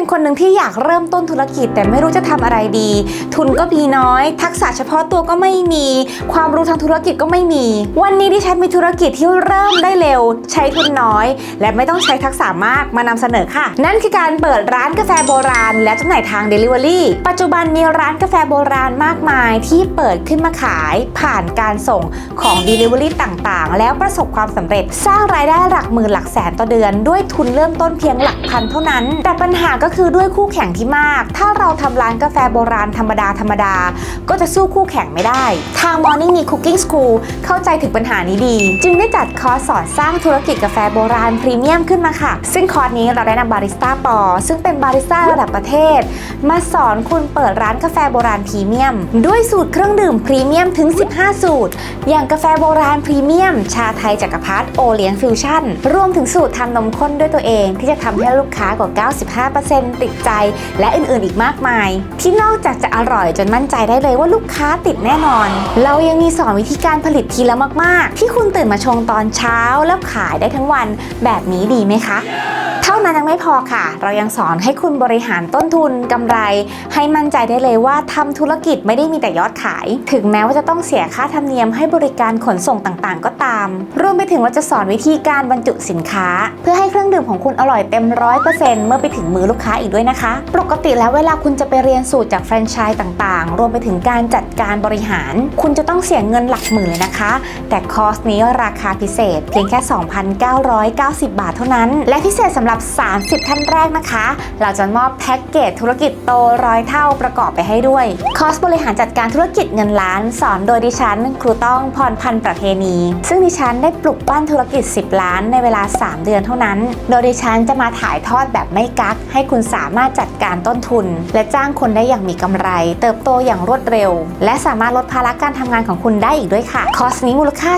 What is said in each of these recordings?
เป็นคนหนึ่งที่อยากเริ่มต้นธุรกิจ แต่ไม่รู้จะทำอะไรดี ทุนก็มีน้อย ทักษะเฉพาะตัวก็ไม่มี ความรู้ทางธุรกิจก็ไม่มี วันนี้ดิฉันมีธุรกิจที่เริ่มได้เร็ว ใช้ทุนน้อย และไม่ต้องใช้ทักษะมากมานำเสนอค่ะ นั่นคือการเปิดร้านกาแฟโบราณ และจำหน่ายทาง Delivery ปัจจุบันมีร้านกาแฟโบราณมากมายที่เปิดขึ้นมาขายผ่านการส่งของ Delivery ต่างๆ แล้วประสบความสำเร็จ สร้างรายได้หลักหมื่นหลักแสนต่อเดือน ด้วยทุนเริ่มต้นเพียงหลักพันเท่านั้น แต่ปัญหาก็คือด้วยคู่แข่งที่มาก ถ้าเราทำร้านกาแฟโบราณธรรมดาธรรมดา ก็จะสู้คู่แข่งไม่ได้ ทาง Morning มี Cooking School เข้าใจถึงปัญหานี้ดี จึงได้จัดคอร์สสอนสร้างธุรกิจกาแฟโบราณพรีเมียมขึ้นมาค่ะ ซึ่งคอร์สนี้เราได้นำบาริสต้าปอ ซึ่งเป็นบาริสต้าระดับประเทศ มาสอนคุณเปิดร้านกาแฟโบราณพรีเมียม ด้วยสูตรเครื่องดื่มพรีเมียมถึง 15 สูตร อย่างกาแฟโบราณพรีเมียม ชาไทยจักรพรรดิโอเลี้ยงฟิวชั่น รวมถึงสูตรทำนมข้นด้วยตัวเอง ที่จะทำให้ลูกค้ากว่า 95%ติดใจ และอื่นๆอีกมากมาย ที่นอกจากจะอร่อยจนมั่นใจได้เลยว่าลูกค้าติดแน่นอน เรายังมีสอนวิธีการผลิตทีละมาก ๆ ที่คุณตื่นมาชงตอนเช้าแล้วขายได้ทั้งวันแบบนี้ดีไหมคะ เท่านั้นยังไม่พอค่ะ เรายังสอนให้คุณบริหารต้นทุนกำไร ให้มั่นใจได้เลยว่าทำธุรกิจไม่ได้มีแต่ยอดขาย ถึงแม้ว่าจะต้องเสียค่าธรรมเนียมให้บริการขนส่งต่างๆ ก็ตาม รวมไปถึงเราจะสอนวิธีการบรรจุสินค้า เพื่อให้เครื่องดื่มของคุณอร่อยเต็มร้อยเปอร์เซ็นต์เมื่อไปถึงมือลูกค้าอีกด้วยนะคะ ปกติแล้วเวลาคุณจะไปเรียนสูตรจากแฟรนไชส์ต่างๆ รวมไปถึงการจัดการบริหาร คุณจะต้องเสียเงินหลักหมื่นเลยนะคะ แต่คอร์สนี้ราคาพิเศษ เพียงแค่ 2,990 บาทเท่านั้น และพิเศษสำหรับหรับ 30 ท่านแรกนะคะ เราจะมอบแพ็กเกจธุรกิจโตร้อยเท่าประกอบไปให้ด้วย คอร์สบริหารจัดการธุรกิจเงินล้าน สอนโดยดิฉัน ครูต้องพรพันธ์ประเพณี ซึ่งดิฉันได้ปลุกปั้นธุรกิจ 10 ล้านในเวลา 3 เดือนเท่านั้น โดยดิฉันจะมาถ่ายทอดแบบไม่กัก ให้คุณสามารถจัดการต้นทุน และจ้างคนได้อย่างมีกำไร เติบโตอย่างรวดเร็ว และสามารถลดภาระการทำงานของคุณได้อีกด้วยค่ะ คอร์สนี้มูลค่า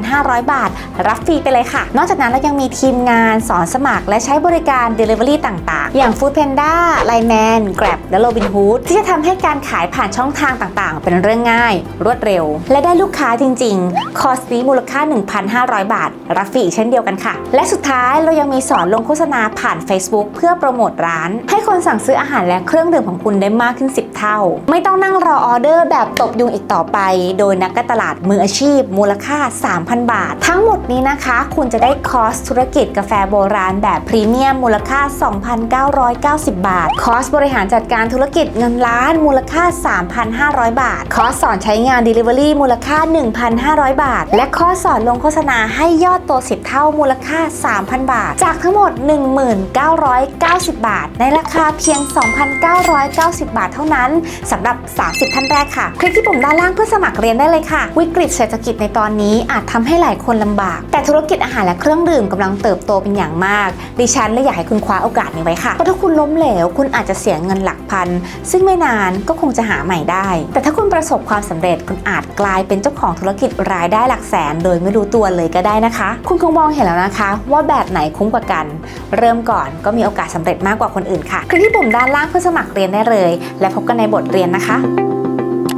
3,500 บาท รับฟรีไปเลยค่ะ นอกจากนั้นเรายังมีทีมงานสอนสมัครและใช้้บริการ Delivery ต่างๆ อย่าง Food Panda, Line Man, Grab และ Robinhood ที่จะทำให้การขายผ่านช่องทางต่างๆ เป็นเรื่องง่าย รวดเร็ว และได้ลูกค้าจริง ๆ คอร์สนี้มูลค่า 1,500 บาท รับฟรีอีกเช่นเดียวกันค่ะ และสุดท้ายเรายังมีสอนลงโฆษณาผ่าน Facebook เพื่อโปรโมทร้าน ให้คนสั่งซื้ออาหารและเครื่องดื่มของคุณได้มากขึ้น10 เท่า ไม่ต้องนั่งรอออเดอร์แบบตบยุงอีกต่อไป โดยนักการตลาดมืออาชีพ มูลค่า 3,000 บาท ทั้งหมดนี้นะคะ คุณจะได้คอร์สธุรกิจกาแฟโบราณแบบพรีเมียมมูลค่า 2,990 บาท คอร์สบริหารจัดการธุรกิจเงินล้านมูลค่า 3,500 บาท คอร์สสอนใช้งาน Delivery มูลค่า 1,500 บาท และคอร์สสอนลงโฆษณาให้ยอดโต 10 เท่ามูลค่า 3,000 บาท จากทั้งหมด 1990 บาท ในราคาเพียง 2,990 บาทเท่านั้นสำหรับ 30 ท่านแรกค่ะ คลิกที่ปุ่มด้านล่างเพื่อสมัครเรียนได้เลยค่ะ วิกฤตเศรษฐกิจในตอนนี้อาจทำให้หลายคนลำบาก แต่ธุรกิจอาหารและเครื่องดื่มกำลังเติบโตเป็นอย่างมาก ดิฉันเลยอยากให้คุณคว้าโอกาสนี้ไว้ค่ะ เพราะถ้าคุณล้มเหลว คุณอาจจะเสียเงินหลักพัน ซึ่งไม่นานก็คงจะหาใหม่ได้ แต่ถ้าคุณประสบความสำเร็จคุณอาจกลายเป็นเจ้าของธุรกิจรายได้หลักแสน โดยไม่รู้ตัวเลยก็ได้นะคะ คุณคงมองเห็นแล้วนะคะ ว่าแบบไหนคุ้มกว่ากัน เริ่มก่อนก็มีโอกาสสำเร็จมากกว่าคนอื่นค่ะคลิกที่ปุ่มด้านล่างเพื่อสมัครเรียนได้เลย และพบกันในบทเรียนนะคะ